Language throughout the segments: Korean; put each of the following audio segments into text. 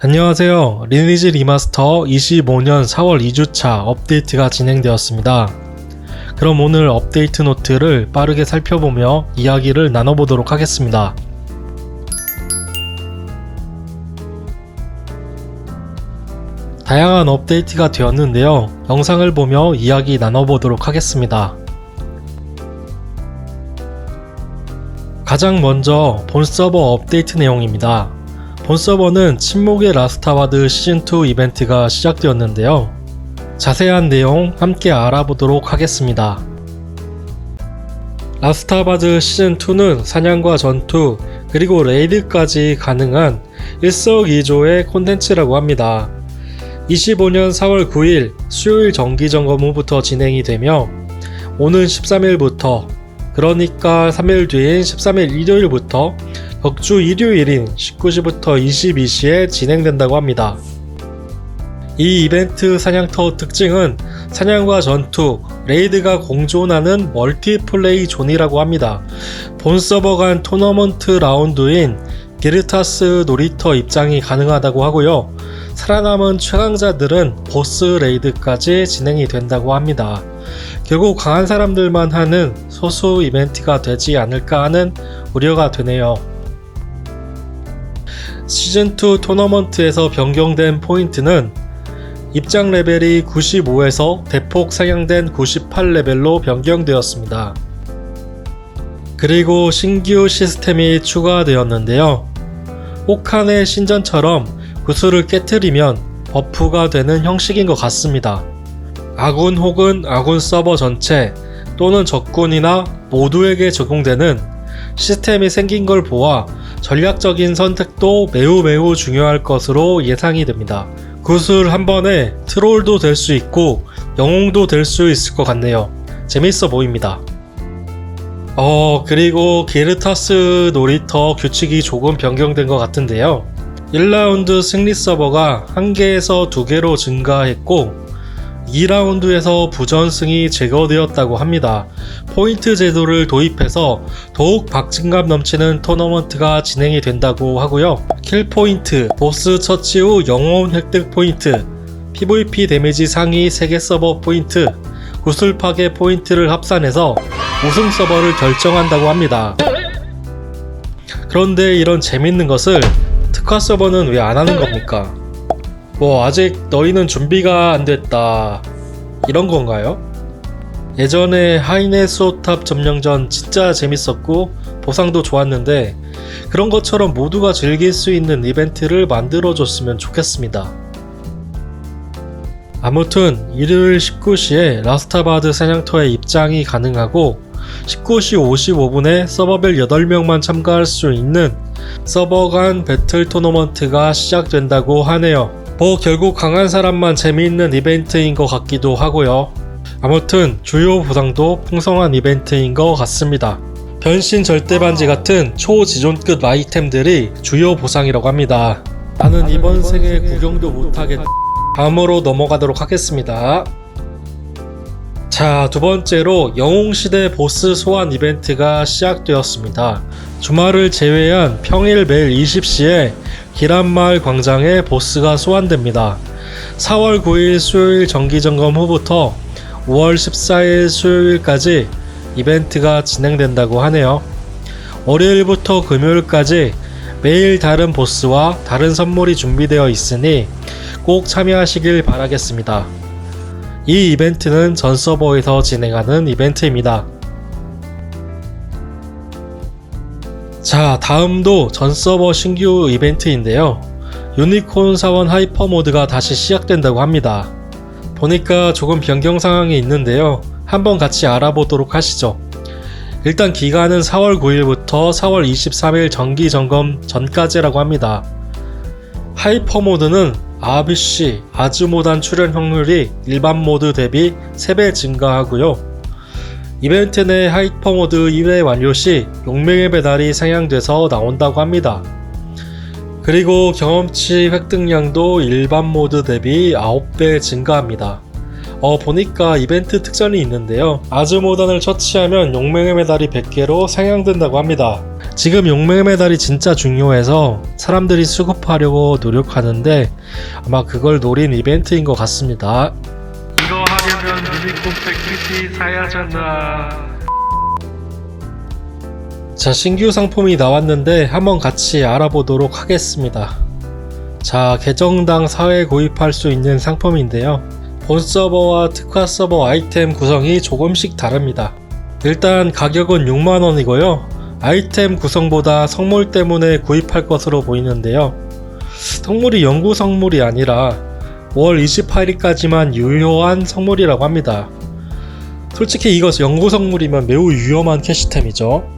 안녕하세요. 리니지 리마스터 25년 4월 2주차 업데이트가 진행되었습니다. 그럼 오늘 업데이트 노트를 빠르게 살펴보며 이야기를 나눠보도록 하겠습니다. 다양한 업데이트가 되었는데요. 영상을 보며 이야기 나눠보도록 하겠습니다. 가장 먼저 본 서버 업데이트 내용입니다. 본 서버는 침묵의 라스타바드 시즌2 이벤트가 시작되었는데요. 자세한 내용 함께 알아보도록 하겠습니다. 라스타바드 시즌2는 사냥과 전투, 그리고 레이드까지 가능한 일석이조의 콘텐츠라고 합니다. 25년 4월 9일 수요일 정기 점검 후부터 진행이 되며 오는 13일부터 그러니까 3일 뒤인 13일 일요일부터 격주 일요일인 19시부터 22시에 진행된다고 합니다. 이 이벤트 사냥터 특징은 사냥과 전투, 레이드가 공존하는 멀티플레이 존이라고 합니다. 본 서버 간 토너먼트 라운드인 기르타스 놀이터 입장이 가능하다고 하고요. 살아남은 최강자들은 보스 레이드까지 진행이 된다고 합니다. 결국 강한 사람들만 하는 소수 이벤트가 되지 않을까 하는 우려가 되네요. 시즌2 토너먼트에서 변경된 포인트는 입장 레벨이 95에서 대폭 상향된 98레벨로 변경되었습니다. 그리고 신규 시스템이 추가되었는데요. 혹한의 신전처럼 구슬을 깨뜨리면 버프가 되는 형식인 것 같습니다. 아군 혹은 아군 서버 전체 또는 적군이나 모두에게 적용되는 시스템이 생긴 걸 보아 전략적인 선택도 매우 매우 중요할 것으로 예상이 됩니다. 구슬 한 번에 트롤도 될 수 있고 영웅도 될 수 있을 것 같네요. 재밌어 보입니다. 어, 그리고 기르타스 놀이터 규칙이 조금 변경된 것 같은데요. 1라운드 승리 서버가 1개에서 2개로 증가했고 2라운드에서 부전승이 제거되었다고 합니다. 포인트 제도를 도입해서 더욱 박진감 넘치는 토너먼트가 진행이 된다고 하고요. 킬 포인트, 보스 처치 후 영혼 획득 포인트, PVP 데미지 상위 3개 서버 포인트, 구슬 파괴 포인트를 합산해서 우승 서버를 결정한다고 합니다. 그런데 이런 재밌는 것을 특화 서버는 왜 안 하는 겁니까? 뭐 아직 너희는 준비가 안 됐다 이런 건가요? 예전에 하이네 수호탑 점령전 진짜 재밌었고 보상도 좋았는데 그런 것처럼 모두가 즐길 수 있는 이벤트를 만들어줬으면 좋겠습니다. 아무튼 일요일 19시에 라스타바드 사냥터에 입장이 가능하고 19시 55분에 서버별 8명만 참가할 수 있는 서버 간 배틀 토너먼트가 시작된다고 하네요. 뭐 결국 강한 사람만 재미있는 이벤트인 것 같기도 하고요. 아무튼 주요 보상도 풍성한 이벤트인 것 같습니다. 변신 절대 반지 같은 초지존급 아이템들이 주요 보상이라고 합니다. 나는 이번 생에 구경도 못하겠. 다음으로 넘어가도록 하겠습니다. 자, 두 번째로 영웅시대 보스 소환 이벤트가 시작되었습니다. 주말을 제외한 평일 매일 20시에 기란마을 광장에 보스가 소환됩니다. 4월 9일 수요일 정기점검 후부터 5월 14일 수요일까지 이벤트가 진행된다고 하네요. 월요일부터 금요일까지 매일 다른 보스와 다른 선물이 준비되어 있으니 꼭 참여하시길 바라겠습니다. 이 이벤트는 전 서버에서 진행하는 이벤트입니다. 자, 다음도 전 서버 신규 이벤트인데요. 유니콘 사원 하이퍼 모드가 다시 시작된다고 합니다. 보니까 조금 변경 상황이 있는데요. 한번 같이 알아보도록 하시죠. 일단 기간은 4월 9일부터 4월 23일 정기 점검 전까지라고 합니다. 하이퍼 모드는 RBC 아즈모단 출연 확률이 일반 모드 대비 3배 증가하고요. 이벤트 내 하이퍼 모드 2회 완료 시 용맹의 배달이 상향돼서 나온다고 합니다. 그리고 경험치 획득량도 일반 모드 대비 9배 증가합니다. 어, 보니까 이벤트 특전이 있는데요. 아즈모단을 처치하면 용맹의 메달이 100개로 상향된다고 합니다. 지금 용매 메달이 진짜 중요해서 사람들이 수급하려고 노력하는데 아마 그걸 노린 이벤트인 것 같습니다. 이거 하려면 유니콘 패키지 사야 잖아. 자, 신규 상품이 나왔는데 한번 같이 알아보도록 하겠습니다. 자, 계정당 4회 구입할 수 있는 상품인데요. 본 서버와 특화 서버 아이템 구성이 조금씩 다릅니다. 일단 가격은 6만원이고요. 아이템 구성보다 성물 때문에 구입할 것으로 보이는데요. 성물이 영구 성물이 아니라 월 28일까지만 유효한 성물이라고 합니다. 솔직히 이것 영구 성물이면 매우 위험한 캐시템이죠.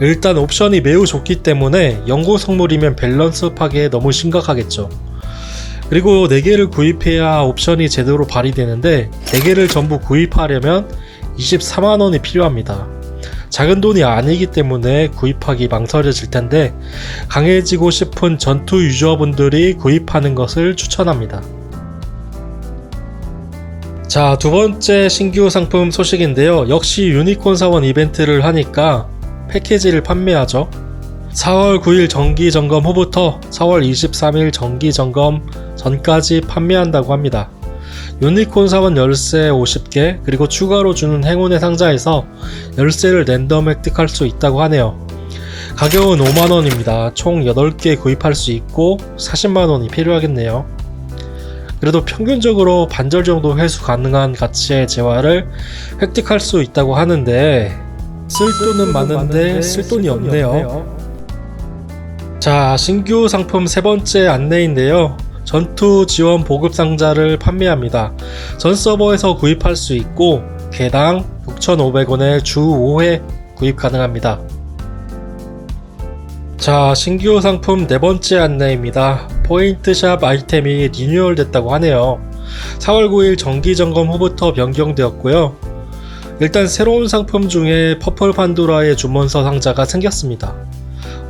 일단 옵션이 매우 좋기 때문에 영구 성물이면 밸런스 파괴 너무 심각하겠죠. 그리고 4개를 구입해야 옵션이 제대로 발휘되는데 4개를 전부 구입하려면 24만원이 필요합니다. 작은 돈이 아니기 때문에 구입하기 망설여질 텐데 강해지고 싶은 전투 유저분들이 구입하는 것을 추천합니다. 자, 두 번째 신규 상품 소식인데요. 역시 유니콘 사원 이벤트를 하니까 패키지를 판매하죠. 4월 9일 정기 점검 후부터 4월 23일 정기 점검 전까지 판매한다고 합니다. 유니콘 사원 열쇠 50개 그리고 추가로 주는 행운의 상자에서 열쇠를 랜덤 획득할 수 있다고 하네요. 가격은 5만원입니다. 총 8개 구입할 수 있고 40만원이 필요하겠네요. 그래도 평균적으로 반절 정도 회수 가능한 가치의 재화를 획득할 수 있다고 하는데 쓸 돈은 많은데 쓸 돈이 없네요. 자, 신규 상품 세 번째 안내인데요. 전투 지원 보급 상자를 판매합니다. 전 서버에서 구입할 수 있고 개당 6,500원에 주 5회 구입 가능합니다. 자, 신규 상품 네 번째 안내입니다. 포인트샵 아이템이 리뉴얼 됐다고 하네요. 4월 9일 정기 점검 후부터 변경되었고요. 일단 새로운 상품 중에 퍼플 판도라의 주문서 상자가 생겼습니다.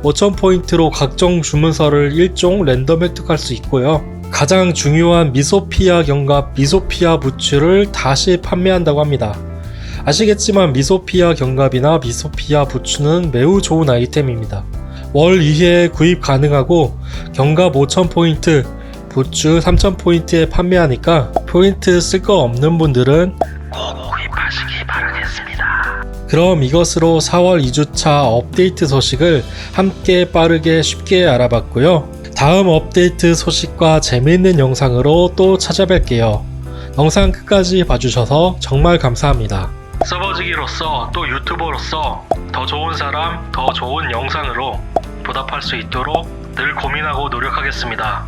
5,000포인트로 각종 주문서를 1종 랜덤 획득할 수 있고요. 가장 중요한 미소피아 경갑 미소피아 부츠를 다시 판매한다고 합니다. 아시겠지만 미소피아 경갑이나 미소피아 부츠는 매우 좋은 아이템입니다. 월 2회 구입 가능하고 경갑 5,000포인트, 부츠 3,000포인트에 판매하니까 포인트 쓸 거 없는 분들은 그럼 이것으로 4월 2주차 업데이트 소식을 함께 빠르게 쉽게 알아봤고요. 다음 업데이트 소식과 재미있는 영상으로 또 찾아뵐게요. 영상 끝까지 봐주셔서 정말 감사합니다. 서버지기로서 또 유튜버로서 더 좋은 사람, 더 좋은 영상으로 보답할 수 있도록 늘 고민하고 노력하겠습니다.